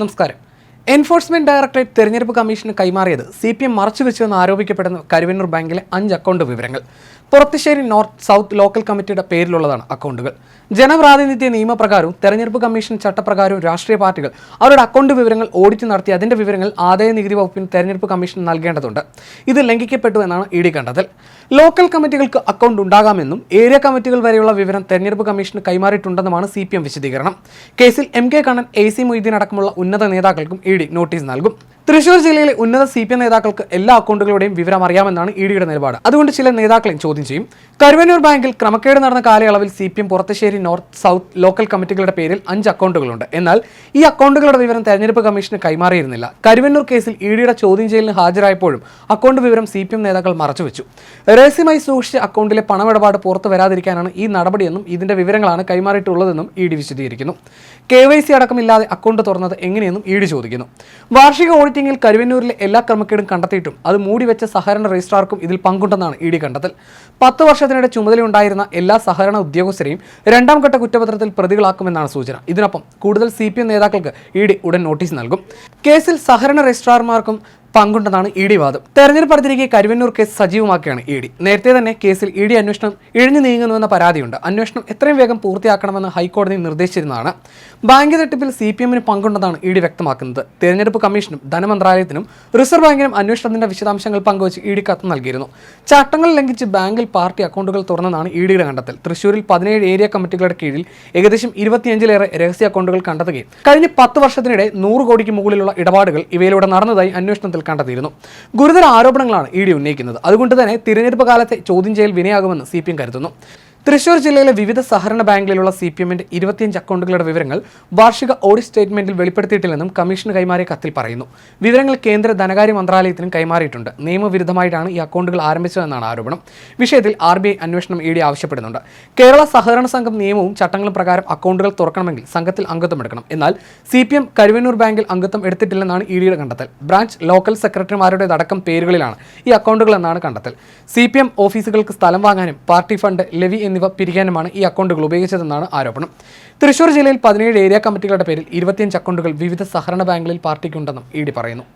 നമസ്കാരം. Enforcement directorate തെരഞ്ഞെടുപ്പ് കമ്മീഷന് കൈമാറിയത് സി പി എം മറച്ചുവെച്ചുവെന്ന് ആരോപിക്കപ്പെടുന്ന കരുവന്നൂർ ബാങ്കിലെ അഞ്ച് അക്കൗണ്ട് വിവരങ്ങൾ. പുറത്തുശ്ശേരി നോർത്ത് സൗത്ത് ലോക്കൽ കമ്മിറ്റിയുടെ പേരിലുള്ളതാണ് അക്കൗണ്ടുകൾ. ജനപ്രാതിനിധ്യ നിയമപ്രകാരവും തെരഞ്ഞെടുപ്പ് കമ്മീഷൻ ചട്ടപ്രകാരവും രാഷ്ട്രീയ പാർട്ടികൾ അവരുടെ അക്കൗണ്ട് വിവരങ്ങൾ ഓഡിറ്റ് നടത്തി അതിന്റെ വിവരങ്ങൾ ആദായ നികുതി വകുപ്പിന് തെരഞ്ഞെടുപ്പ് കമ്മീഷൻ നൽകേണ്ടതുണ്ട്. ഇത് ലംഘിക്കപ്പെട്ടു എന്നാണ് ഇ ഡി കണ്ടെത്തൽ. ലോക്കൽ കമ്മിറ്റികൾക്ക് അക്കൗണ്ട് ഉണ്ടാകാമെന്നും ഏരിയ കമ്മിറ്റികൾ വരെയുള്ള വിവരം തെരഞ്ഞെടുപ്പ് കമ്മീഷന് കൈമാറിയിട്ടുണ്ടെന്നുമാണ് സി പി എം വിശദീകരണം. കേസിൽ M K Kannan A C Moideen അടക്കമുള്ള ഉന്നത നേതാക്കൾക്കും ഇ ഡി നോട്ടീസ് നൽകും. തൃശൂർ ജില്ലയിലെ ഉന്നത സി പി എം നേതാക്കൾക്ക് എല്ലാ അക്കൗണ്ടുകളുടെയും വിവരം അറിയാമെന്നാണ് ഇ ഡിയുടെ നിലപാട്. അതുകൊണ്ട് ചില നേതാക്കളെയും ചോദ്യം ചെയ്യും. കരുവന്നൂർ ബാങ്കിൽ ക്രമക്കേട് നടന്ന കാലയളവിൽ C P M Purathussery north south local കമ്മിറ്റികളുടെ പേരിൽ അഞ്ച് അക്കൗണ്ടുകളുണ്ട്. എന്നാൽ ഈ അക്കൗണ്ടുകളുടെ വിവരം തെരഞ്ഞെടുപ്പ് കമ്മീഷന് കൈമാറിയിരുന്നില്ല. കരുവന്നൂർ കേസിൽ ഇ ഡിയുടെ ചോദ്യം ചെയ്യലിന് ഹാജരായപ്പോഴും അക്കൗണ്ട് വിവരം സി പി എം നേതാക്കൾ മറച്ചുവെച്ചു രഹസ്യമായി സൂക്ഷിച്ച അക്കൗണ്ടിലെ പണമിടപാട് പുറത്തു വരാതിരിക്കാനാണ് ഈ നടപടിയെന്നും ഇതിന്റെ വിവരങ്ങളാണ് കൈമാറിയിട്ടുള്ളതെന്നും ഇ ഡി വിശദീകരിക്കുന്നു. കെ വൈ സി അടക്കമില്ലാതെ അക്കൗണ്ട് തുറന്നത് എങ്ങനെയെന്നും ഇ ഡി ചോദിക്കുന്നു. വാർഷിക ഓഡിറ്റിംഗിൽ കരുവന്നൂരിലെ എല്ലാ ക്രമക്കേടും കണ്ടെത്തിയിട്ടും അത് മൂടിവെച്ച സഹകരണ രജിസ്ട്രാർക്കും ഇതിൽ പങ്കുണ്ടെന്നാണ് ഇ ഡി കണ്ടെത്തൽ. പത്ത് വർഷത്തിനിടെ ചുമതലയുണ്ടായിരുന്ന എല്ലാ സഹകരണ ഉദ്യോഗസ്ഥരെയും രണ്ടാം ഘട്ട കുറ്റപത്രത്തിൽ പ്രതികളാക്കുമെന്നാണ് സൂചന. ഇതിനൊപ്പം കൂടുതൽ സി നേതാക്കൾക്ക് ഇ ഡി ഉടൻ നോട്ടീസ് നൽകും. കേസിൽ സഹകരണ രജിസ്ട്രാർമാർക്കും പങ്കുണ്ടെന്നാണ് ഇ ഡി വാദം. തെരഞ്ഞെടുപ്പ് അടുത്തിരിക്കെ കരുവന്നൂർ കേസ് സജീവമാക്കുകയാണ് ഇ ഡി. നേരത്തെ തന്നെ കേസിൽ ഇ ഡി അന്വേഷണം ഇഴഞ്ഞു നീങ്ങുന്നുവെന്ന പരാതിയുണ്ട്. അന്വേഷണം എത്രയും വേഗം പൂർത്തിയാക്കണമെന്ന് ഹൈക്കോടതി നിർദ്ദേശിച്ചിരുന്നതാണ്. ബാങ്ക് തട്ടിപ്പിൽ സി പി എമ്മിന് പങ്കുണ്ടെന്നാണ് ഇ ഡി വ്യക്തമാക്കുന്നത്. തെരഞ്ഞെടുപ്പ് കമ്മീഷനും ധനമന്ത്രാലയത്തിനും റിസർവ് ബാങ്കിനും അന്വേഷണത്തിന്റെ വിശദാംശങ്ങൾ പങ്കുവച്ച് ഇ ഡി കത്ത് നൽകിയിരുന്നു. ചട്ടങ്ങൾ ലംഘിച്ച് ബാങ്കിൽ പാർട്ടി അക്കൗണ്ടുകൾ തുറന്നതാണ് ഇ ഡിയുടെ കണ്ടെത്തൽ. തൃശൂരിൽ പതിനേഴ് ഏരിയ കമ്മിറ്റികളുടെ കീഴിൽ ഏകദേശം ഇരുപത്തിയഞ്ചിലേറെ രഹസ്യ അക്കൗണ്ടുകൾ കണ്ടെത്തുകയും കഴിഞ്ഞ പത്ത് വർഷത്തിനിടെ നൂറ് കോടിക്ക് മുകളിലുള്ള ഇടപാടുകൾ ഇവയിലൂടെ നടന്നതായി അന്വേഷണത്തിൽ കണ്ടെത്തിയിരുന്നു. ഗുരുതര ആരോപണങ്ങളാണ് ഇ ഡി ഉന്നയിക്കുന്നത്. അതുകൊണ്ട് തന്നെ തിരഞ്ഞെടുപ്പ് കാലത്തെ ചോദ്യം ചെയ്യൽ വിനയാകുമെന്ന് സി കരുതുന്നു. തൃശൂർ ജില്ലയിലെ വിവിധ സഹകരണ ബാങ്കുകളിലുള്ള സി പി എമ്മിന്റെ ഇരുപത്തിയഞ്ച് അക്കൗണ്ടുകളുടെ വിവരങ്ങൾ വാർഷിക ഓഡിറ്റ് സ്റ്റേറ്റ്മെന്റിൽ വെളിപ്പെടുത്തിയിട്ടില്ലെന്നും കമ്മീഷൻ കൈമാറിയ കത്തിൽ പറയുന്നു. വിവരങ്ങൾ കേന്ദ്ര ധനകാര്യ മന്ത്രാലയത്തിനും കൈമാറിയിട്ടുണ്ട്. നിയമവിരുദ്ധമായിട്ടാണ് ഈ അക്കൗണ്ടുകൾ ആരംഭിച്ചതെന്നാണ് ആരോപണം. വിഷയത്തിൽ ആർ ബി ഐ അന്വേഷണം ഇ ഡി ആവശ്യപ്പെടുന്നുണ്ട്. കേരള സഹകരണ സംഘം നിയമവും ചട്ടങ്ങളും പ്രകാരം അക്കൗണ്ടുകൾ തുറക്കണമെങ്കിൽ സംഘത്തിൽ അംഗത്വം എടുക്കണം. എന്നാൽ സി പി എം കരുവന്നൂർ ബാങ്കിൽ അംഗത്വം എടുത്തിട്ടില്ലെന്നാണ് ഇ ഡിയുടെ കണ്ടെത്തൽ. ബ്രാഞ്ച് ലോക്കൽ സെക്രട്ടറിമാരുടേതടക്കം പേരുകളിലാണ് ഈ അക്കൗണ്ടുകൾ എന്നാണ് കണ്ടെത്തൽ. സി പി എം ഓഫീസുകൾക്ക് സ്ഥലം വാങ്ങാനും പാർട്ടി ഫണ്ട് ലെവി എന്നിവ പിരിക്കാനുമാണ് ഈ അക്കൗണ്ടുകൾ ഉപയോഗിച്ചതെന്നാണ് ആരോപണം. തൃശൂർ ജില്ലയിൽ പതിനേഴ് ഏരിയ കമ്മിറ്റികളുടെ പേരിൽ ഇരുപത്തിയഞ്ച് അക്കൗണ്ടുകൾ വിവിധ സഹകരണ ബാങ്കുകളിൽ പാർട്ടിക്കുണ്ടെന്നും ഇ പറയുന്നു.